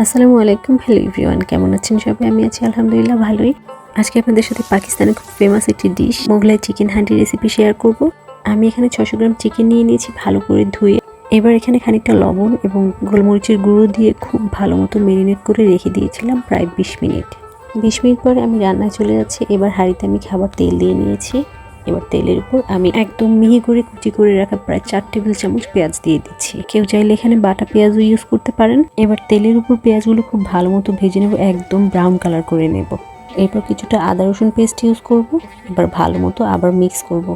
আসসালামু আলাইকুম, hello everyone, কেমন আছেন সবাই? আমি আছি আলহামদুলিল্লাহ ভালোই। আজকে আপনাদের সাথে পাকিস্তানের খুব ফেমাস একটি dish Mughlai chicken handi recipe share করব। আমি এখানে ছশো গ্রাম চিকেন নিয়ে নিয়েছি, ভালো করে ধুয়ে। এবার এখানে খানিকটা লবণ এবং গোলমরিচের গুঁড়ো দিয়ে খুব ভালো মতো মেরিনেট করে রেখে দিয়েছিলাম প্রায় বিশ মিনিট। বিশ মিনিট পরে আমি রান্নায় চলে যাচ্ছি। এবার হাঁড়িতে আমি খাবার তেল দিয়ে নিয়েছি। এবার তেলের উপর আমি একদম মিহি করে কুচি করে রাখা প্রায় চার টেবিল চামচ পেঁয়াজ দিয়ে দিচ্ছি। কেউ চাইলে এখানে বাটা পেঁয়াজও ইউজ করতে পারেন। এবার তেলের উপর পেঁয়াজগুলো খুব ভালো মতো ভেজে নেব, একদম ব্রাউন কালার করে নেব। এরপর কিছুটা আদা রসুন পেস্ট ইউজ করব, এবার ভালো মতো আবার মিক্স করব।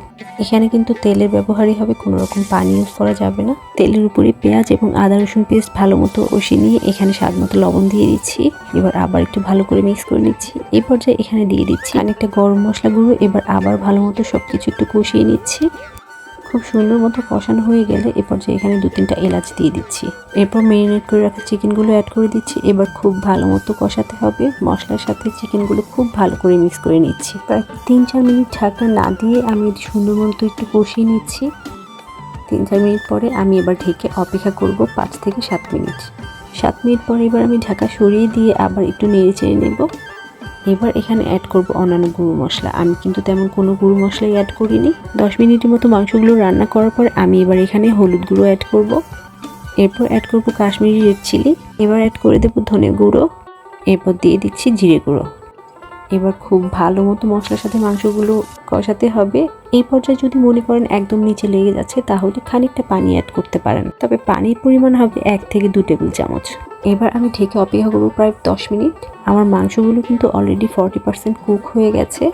এখানে কিন্তু তেলের ব্যবহারই হবে, কোনো রকম পানি ইউজ করা যাবে না। তেলের উপরে পেঁয়াজ এবং আদা রসুন পেস্ট ভালো মতো কষিয়ে নিয়ে এখানে স্বাদ মতো লবণ দিয়ে দিচ্ছি। এবার আবার একটু ভালো করে মিক্স করে নিচ্ছি। এই পর্যায়ে এখানে দিয়ে দিচ্ছি অনেকটা গরম মশলা গুঁড়ো, এবার আবার ভালো মতো সব কিছু একটু কষিয়ে নিচ্ছি। খুব সুন্দর মতো কষানো হয়ে গেলে এরপর যে এখানে দু তিনটা এলাচ দিয়ে দিচ্ছি। এরপর মেরিনেট করে রাখা চিকেনগুলো অ্যাড করে দিচ্ছি। এবার খুব ভালো মতো কষাতে হবে। মশলার সাথে চিকেনগুলো খুব ভালো করে মিক্স করে নিচ্ছি। প্রায় তিন চার মিনিট ঢাকনা না দিয়ে আমি সুন্দর মতো একটু কষিয়ে নিচ্ছি। তিন চার মিনিট পরে আমি এবার ঢেকে অপেক্ষা করব পাঁচ থেকে সাত মিনিট। সাত মিনিট পরে এবার আমি ঢাকা সরিয়ে দিয়ে আবার একটু নেড়ে চেড়ে নেব। এবার এখানে অ্যাড করব অন্যান্য গুঁড়ো মশলা। আমি কিন্তু তেমন কোনো গুঁড়ো মশলাই অ্যাড করিনি। দশ মিনিটের মতো মাংসগুলো রান্না করার পর আমি এবার এখানে হলুদ গুঁড়ো অ্যাড করব। এরপর অ্যাড করব কাশ্মীরি রেড চিলি এবার অ্যাড করে দেবো ধনে গুঁড়ো। এরপর দিয়ে দিচ্ছি জিরে গুঁড়ো। এবার খুব ভালো মতো মশলার সাথে মাংসগুলো কষাতে হবে। এই পর্যায়ে যদি মনে করেন একদম নিচে লেগে যাচ্ছে, তাহলে খানিকটা পানি অ্যাড করতে পারেন। তবে পানির পরিমাণ হবে এক থেকে দু টেবিল চামচ। এবার আমি ঢেকে অপেক্ষা করব প্রায় দশ মিনিট। আমার মাংসগুলো কিন্তু অলরেডি ফর্টি পার্সেন্ট কুক হয়ে গেছে।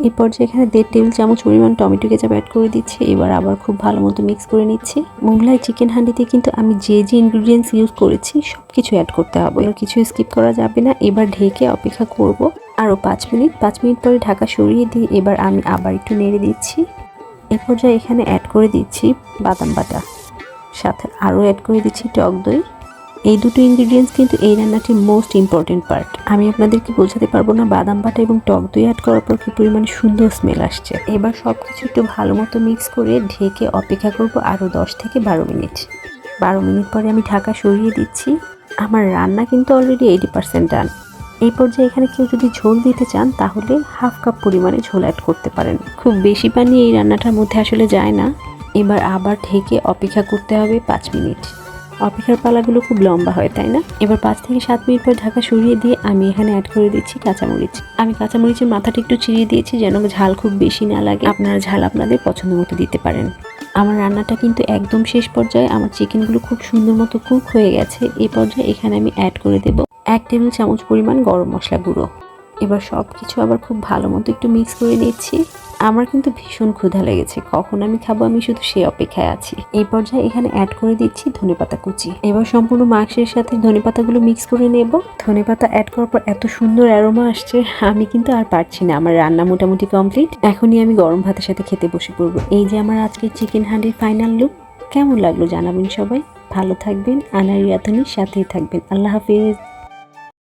এই পর্যায়ে এখানে দেড় টেবিল চামচ পরিমাণ টমেটো কেচাপ অ্যাড করে দিচ্ছি। এবার আবার খুব ভালো মতো মিক্স করে নিচ্ছি। মোগলাই চিকেন হান্ডিতে কিন্তু আমি যে যে ইনগ্রিডিয়েন্টস ইউজ করেছি সব কিছু অ্যাড করতে হবে। কিছু স্কিপ করা যাবে না। এবার ঢেকে অপেক্ষা করব। আরও পাঁচ মিনিট পাঁচ মিনিট পরে ঢাকা সরিয়ে দিয়ে এবার আমি আবার একটু নেড়ে দিচ্ছি। এ পর্যায়ে এখানে অ্যাড করে দিচ্ছি বাদাম বাটা। সাথে আরও অ্যাড করে দিচ্ছি টক দই। এই দুটো ইনগ্রিডিয়েন্টস কিন্তু এই রান্নাটির মোস্ট ইম্পর্টেন্ট পার্ট আমি আপনাদেরকে বোঝাতে পারব না বাদাম বাটা এবং টক দই অ্যাড করার পর কি পরিমাণে সুন্দর স্মেল আসছে। এবার সব কিছু একটু ভালো মতো মিক্স করে ঢেকে অপেক্ষা করব আরও দশ থেকে বারো মিনিট। বারো মিনিট পরে আমি ঢাকা সরিয়ে দিচ্ছি। আমার রান্না কিন্তু অলরেডি এইটি পার্সেন্ট ডান এই পর্যায়ে এখানে কেউ যদি ঝোল দিতে চান, তাহলে হাফ কাপ পরিমাণে ঝোল অ্যাড করতে পারেন। খুব বেশি পানি এই রান্নাটার মধ্যে আসলে যায় না। এবার আবার ঢেকে অপেক্ষা করতে হবে পাঁচ মিনিট। অপেক্ষার পালাগুলো খুব লম্বা হয়, তাই না? এবার পাঁচ থেকে সাত মিনিট পর ঢাকা সরিয়ে দিয়ে আমি এখানে অ্যাড করে দিচ্ছি কাঁচামরিচ। আমি কাঁচামরিচের মাথাটা একটু চিরিয়ে দিয়েছি যেন ঝাল খুব বেশি না লাগে। আপনারা ঝাল আপনাদের পছন্দ মতো দিতে পারেন। আমার রান্নাটা কিন্তু একদম শেষ পর্যায়ে। আমার চিকেনগুলো খুব সুন্দর মতো কুক হয়ে গেছে। এই পর্যায়ে এখানে আমি অ্যাড করে দেব এক টেবিল চামচ পরিমাণ গরম মশলা গুঁড়ো। এবার সব কিছু আবার খুব ভালো মতো একটু মিক্স করে নিচ্ছি। আমার কিন্তু ভীষণ ক্ষুধা লেগেছে। কখন আমি খাব আমি শুধু সেই অপেক্ষায় আছি। এই পর্যায়ে এখানে অ্যাড করে দিচ্ছি ধনেপাতা কুচি। এবার সম্পূর্ণ মাংসের সাথে ধনেপাতাগুলো মিক্স করে নেব। ধনেপাতা অ্যাড করার পর এত সুন্দর অ্যারোমা আসছে, আমি কিন্তু আর পারছি না। আমার রান্না মোটামুটি কমপ্লিট এখনই আমি গরম ভাতের সাথে খেতে বসে পড়ব। এই যে আমার আজকের চিকেন হান্ডির ফাইনাল লুক কেমন লাগল জানাবেন সবাই। ভালো থাকবেন। আনারি রাতনির সাথেই থাকবেন। আল্লাহ হাফিজ।